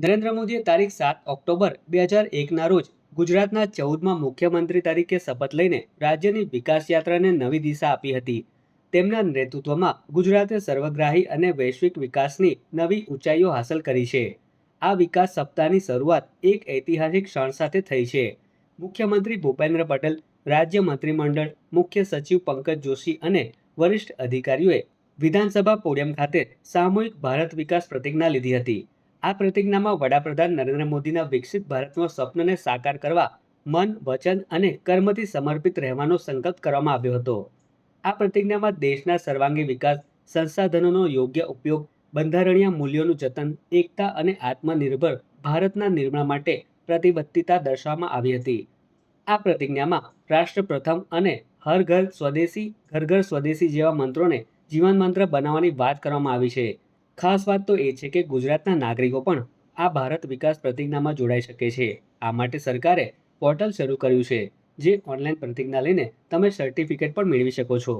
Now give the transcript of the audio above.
નરેન્દ્ર મોદીએ તારીખ સાત ઓક્ટોબર બે હજાર એકના રોજ ગુજરાતના ચૌદમાં મુખ્યમંત્રી તરીકે શપથ લઈને રાજ્યની વિકાસ યાત્રાને નવી દિશા આપી હતી. તેમના નેતૃત્વમાં ગુજરાતે સર્વગ્રાહી અને વૈશ્વિક વિકાસની નવી ઊંચાઈઓ હાંસલ કરી છે. આ વિકાસ સપ્તાહની શરૂઆત એક ઐતિહાસિક ક્ષણ સાથે થઈ છે. મુખ્યમંત્રી ભૂપેન્દ્ર પટેલ, રાજ્ય મંત્રીમંડળ, મુખ્ય સચિવ પંકજ જોશી અને વરિષ્ઠ અધિકારીઓએ વિધાનસભા પોડિયમ ખાતે સામૂહિક ભારત વિકાસ પ્રતિજ્ઞા લીધી હતી. આ પ્રતિજ્ઞામાં વડાપ્રધાન નરેન્દ્ર મોદીના વિકસિત ભારતના સ્વપ્નને સાકાર કરવા મન, વચન અને કર્મથી સમર્પિત રહેવાનો સંકલ્પ કરવામાં આવ્યો હતો. આ પ્રતિજ્ઞામાં દેશના સર્વાંગી વિકાસ, સંસાધનોનો યોગ્ય ઉપયોગ, બંધારણીય મૂલ્યોનું જતન, એકતા અને આત્મનિર્ભર ભારતના નિર્માણ માટે પ્રતિબદ્ધતા દર્શાવવામાં આવી હતી. આ પ્રતિજ્ઞામાં રાષ્ટ્ર પ્રથમ અને હર ઘર સ્વદેશી, ઘર ઘર સ્વદેશી જેવા મંત્રોને જીવન મંત્ર બનાવવાની વાત કરવામાં આવી છે. ખાસ વાત તો એ છે કે ગુજરાતના નાગરિકો પણ આ ભારત વિકાસ પ્રતિજ્ઞામાં જોડાઈ શકે છે. આ માટે સરકારે પોર્ટલ શરૂ કર્યું છે, જે ઓનલાઈન પ્રતિજ્ઞા લઈને તમે સર્ટિફિકેટ પણ મેળવી શકો છો.